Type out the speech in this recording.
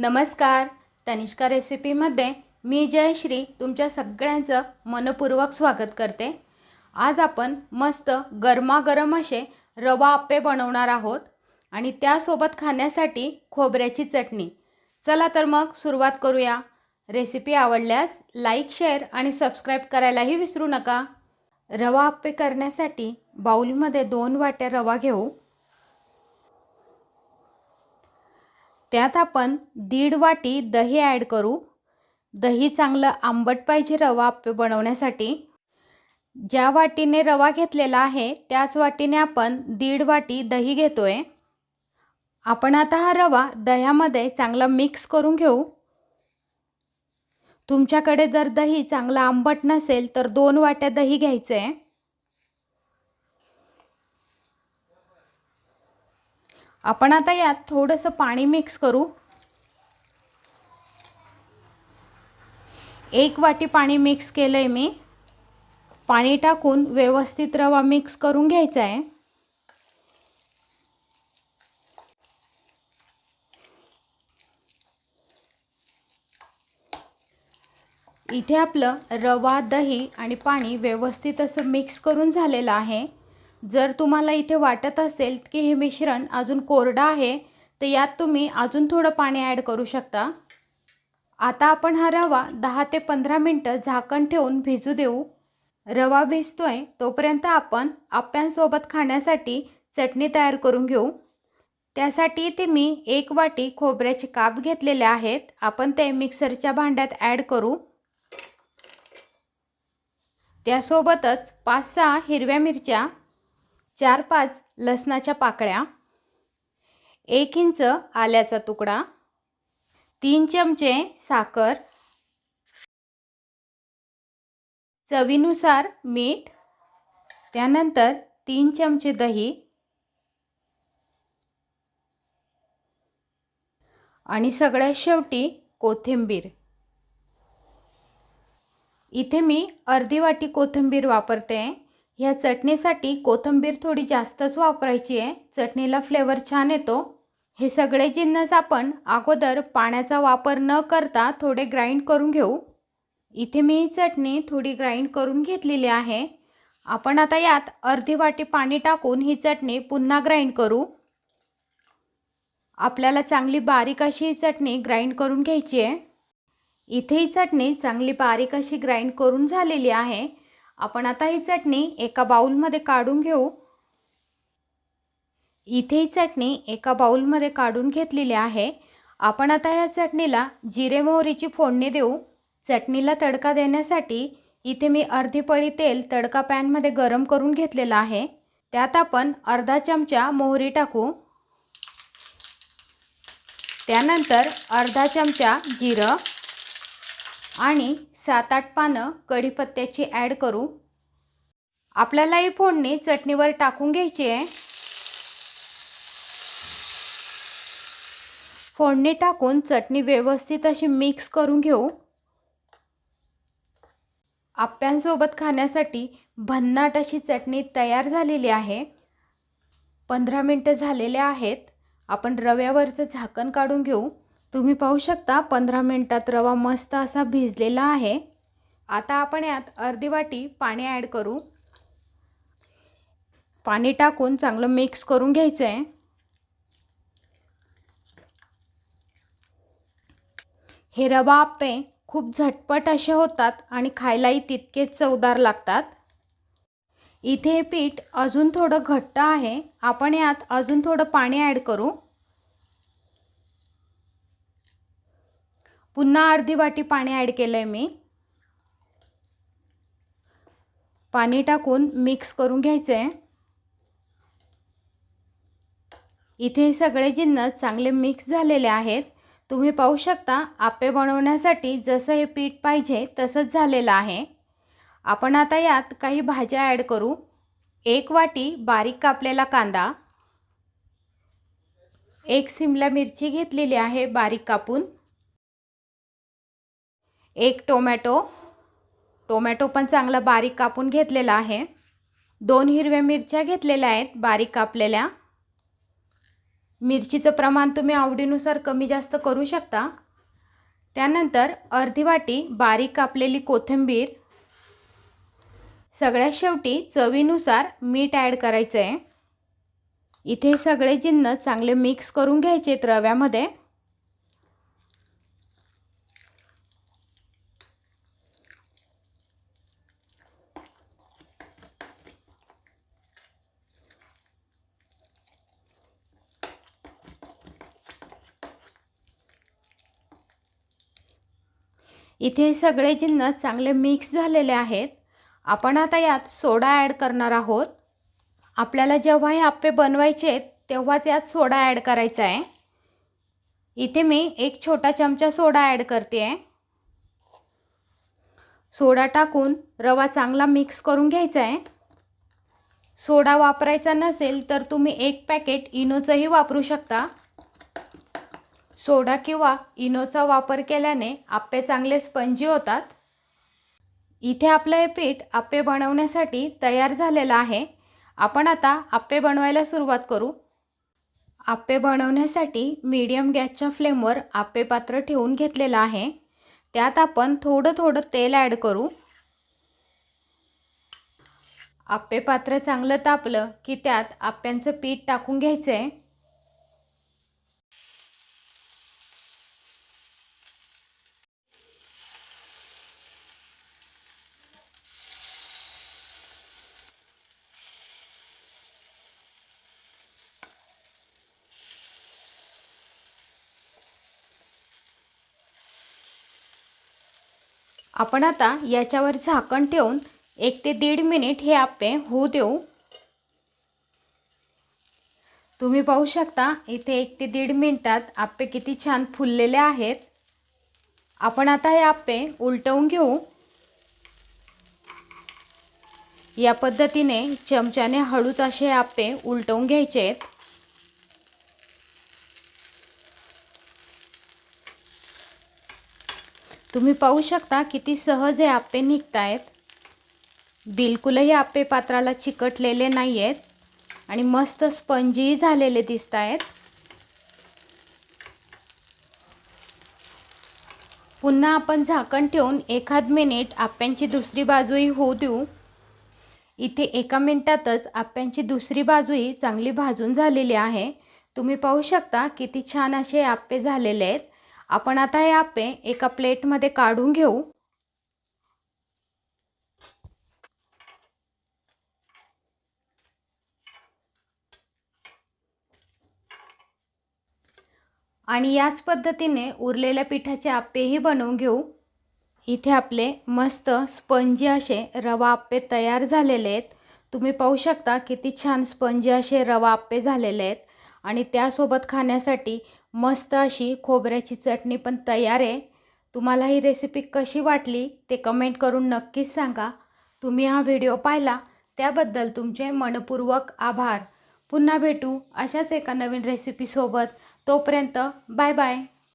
नमस्कार. तनिष्का रेसिपीमध्ये मी जयश्री तुमच्या सगळ्यांचं मनपूर्वक स्वागत करते. आज आपण मस्त गरमागरम असे रवा आप्पे बनवणार आहोत आणि त्यासोबत खाण्यासाठी खोबऱ्याची चटणी. चला तर मग सुरुवात करूया. रेसिपी आवडल्यास लाईक शेअर आणि सबस्क्राईब करायलाही विसरू नका. रवा आप्पे करण्यासाठी बाऊलमध्ये दोन वाट्या रवा घेऊ. त्यात आपण दीड वाटी दही ॲड करू. दही चांगलं आंबट पाहिजे रवा बनवण्यासाठी. ज्या वाटीने रवा घेतलेला आहे त्याच वाटीने आपण दीड वाटी दही घेतो आहे आपण आता हा रवा दह्यामध्ये चांगला मिक्स करून घेऊ. तुमच्याकडे जर दही चांगलं आंबट नसेल तर दोन वाट्या दही घ्यायचं आहे आपण आता यात थोडंसं पाणी मिक्स करू. एक वाटी पाणी मिक्स केलं आहे मी. पाणी टाकून व्यवस्थित रवा मिक्स करून घ्यायचा आहे इथे आपलं रवा दही आणि पाणी व्यवस्थित असं मिक्स करून झालेलं आहे. जर तुम्हाला इथे वाटत असेल की हे मिश्रण अजून कोरडं आहे तर यात तुम्ही अजून थोडं पाणी ॲड करू शकता. आता आपण हा रवा दहा ते पंधरा मिनटं झाकण ठेवून भिजू देऊ. रवा भिजतोय तोपर्यंत आपण आप्यांसोबत खाण्यासाठी चटणी तयार करून घेऊ. त्यासाठी इथे मी एक वाटी खोबऱ्याचे काप घेतलेले आहेत. आपण ते मिक्सरच्या भांड्यात ॲड करू. त्यासोबतच पाच सहा हिरव्या मिरच्या चार पाच लसणाच्या पाकळ्या एक इंच आल्याचा तुकडा तीन चमचे साखर चवीनुसार मीठ त्यानंतर तीन चमचे दही आणि सगळ्यात शेवटी कोथिंबीर. इथे मी अर्धी वाटी कोथिंबीर वापरते. ह्या चटणीसाठी कोथिंबीर थोडी जास्तच वापरायची आहे. चटणीला फ्लेवर छान येतो. हे सगळे जिन्नस आपण अगोदर पाण्याचा वापर न करता थोडे ग्राइंड करून घेऊ. इथे मी ही चटणी थोडी ग्राइंड करून घेतलेली आहे. आपण आता यात अर्धी वाटी पाणी टाकून ही चटणी पुन्हा ग्राइंड करू. आपल्याला चांगली बारीक अशी ही चटणी ग्राइंड करून घ्यायची आहे. इथे ही चटणी चांगली बारीक अशी ग्राइंड करून झालेली आहे. आपण आता ही चटणी एका बाऊलमध्ये काढून घेऊ. इथे ही चटणी एका बाऊलमध्ये काढून घेतलेली आहे. आपण आता या चटणीला जिरे मोहरीची फोडणी देऊ. चटणीला तडका देण्यासाठी इथे मी अर्धी पळी तेल तडका पॅनमध्ये गरम करून घेतलेलं आहे. त्यात आपण अर्धा चमचा मोहरी टाकू. त्यानंतर अर्धा चमचा जिरं आणि सात आठ पानं कढीपत्त्याची ॲड करू. आपल्याला ही फोडणी चटणीवर टाकून घ्यायची आहे. फोडणी टाकून चटणी व्यवस्थित अशी मिक्स करून घेऊ. आप्यांसोबत खाण्यासाठी भन्नाट अशी चटणी तयार झालेली आहे. पंधरा मिनटं झालेले आहेत. आपण रव्यावरचं झाकण काढून घेऊ. तुम्ही पाहू शकता पंधरा मिनटात रवा मस्त असा भिजलेला आहे. आता आपण यात अर्धी वाटी पाणी ॲड करू. पाणी टाकून चांगलं मिक्स करून घ्यायचं आहे हे रवा आप्पे खूप झटपट असे होतात आणि खायलाही तितकेच चवदार लागतात. इथे हे पीठ अजून थोडं घट्ट आहे. आपण यात अजून थोडं पाणी ॲड करू. पुन्हा अर्धी वाटी पाणी ॲड केलं आहे मी. पाणी टाकून मिक्स करून घ्यायचं आहे इथे सगळे जिन्नस चांगले मिक्स झालेले आहेत. तुम्ही पाहू शकता आपे बनवण्यासाठी जसं हे पीठ पाहिजे तसंच झालेलं आहे. आपण आता यात काही भाज्या ॲड करू. एक वाटी बारीक कापलेला कांदा. एक सिमला मिरची घेतलेली आहे बारीक कापून. एक टोमॅटो. टोमॅटो पण चांगला बारीक कापून घेतलेला आहे. दोन हिरव्या मिरच्या घेतलेल्या आहेत बारीक कापलेल्या. मिरचीचं प्रमाण तुम्ही आवडीनुसार कमी जास्त करू शकता. त्यानंतर अर्धी वाटी बारीक कापलेली कोथिंबीर. सगळ्यात शेवटी चवीनुसार मीठ ॲड करायचं आहे इथे सगळे जिन्न चांगले मिक्स करून घ्यायचे आहेत रव्यामध्ये. इथे सगळे जिन्नस चांगले मिक्स झालेले आहेत. आपण आता यात सोडा ॲड करणार आहोत. आपल्याला जेव्हा हे आप्पे बनवायचे आहेत तेव्हाच यात सोडा ॲड करायचा आहे. इथे मी एक छोटा चमचा सोडा ॲड करते आहे. सोडा टाकून रवा चांगला मिक्स करून घ्यायचा आहे. सोडा वापरायचा नसेल तर तुम्ही एक पॅकेट इनोचंही वापरू शकता. सोडा किंवा इनोचा वापर केल्याने आप्पे चांगले स्पंजी होतात. इथे आपलं हे पीठ आप्पे बनवण्यासाठी तयार झालेलं आहे. आपण आता आप्पे बनवायला सुरुवात करू. आप्पे बनवण्यासाठी मीडियम गॅसच्या फ्लेमवर आप्पे पात्र ठेवून घेतलेलं आहे. त्यात आपण थोडं थोडं तेल ॲड करू. आप्पे पात्र चांगलं तापलं की त्यात आप्प्यांचं पीठ टाकून घ्यायचं आहे आपण आता याच्यावर झाकण ठेवून एक ते दीड मिनिट हे आप्पे होऊ देऊ. तुम्ही पाहू शकता इथे एक ते दीड मिनिटात आप्पे किती छान फुललेले आहेत. आपण आता हे आप्पे उलटवून घेऊ. या पद्धतीने चमच्याने हळूच असे आप्पे उलटवून घ्यायचे आहेत. तुम्ही पाहू शकता किती सहज हे आप्पे निघत आहेत बिलकुलही आप्पे पात्राला चिकटलेले नाही आहेत आणि मस्त स्पंजीही झालेले दिसत आहेत पुन्हा आपण झाकण ठेवून एखाद मिनिट आप्यांची दुसरी बाजूही होऊ देऊ. इथे एका मिनिटातच आप्यांची दुसरी बाजूही चांगली भाजून झालेली आहे. तुम्ही पाहू शकता किती छान असे आप्पे झालेले आहेत. आपण आता हे आप्पे एका प्लेटमध्ये काढून घेऊ. आणि याच पद्धतीने उरलेल्या पिठाचे आप्पेही बनवून घेऊ. इथे आपले मस्त स्पंजी असे रवा आप्पे तयार झालेले आहेत. तुम्ही पाहू शकता किती छान स्पंजी असे रवा आप्पे झालेले आहेत. आणि त्यासोबत खाण्यासाठी मस्त अशी खोबऱ्याची चटणी पण तयार आहे. तुम्हाला ही रेसिपी कशी वाटली ते कमेंट करून नक्कीच सांगा. तुम्ही हा व्हिडिओ पाहिला त्याबद्दल तुमचे मनपूर्वक आभार. पुन्हा भेटू अशाच एका नवीन रेसिपीसोबत तोपर्यंत बाय बाय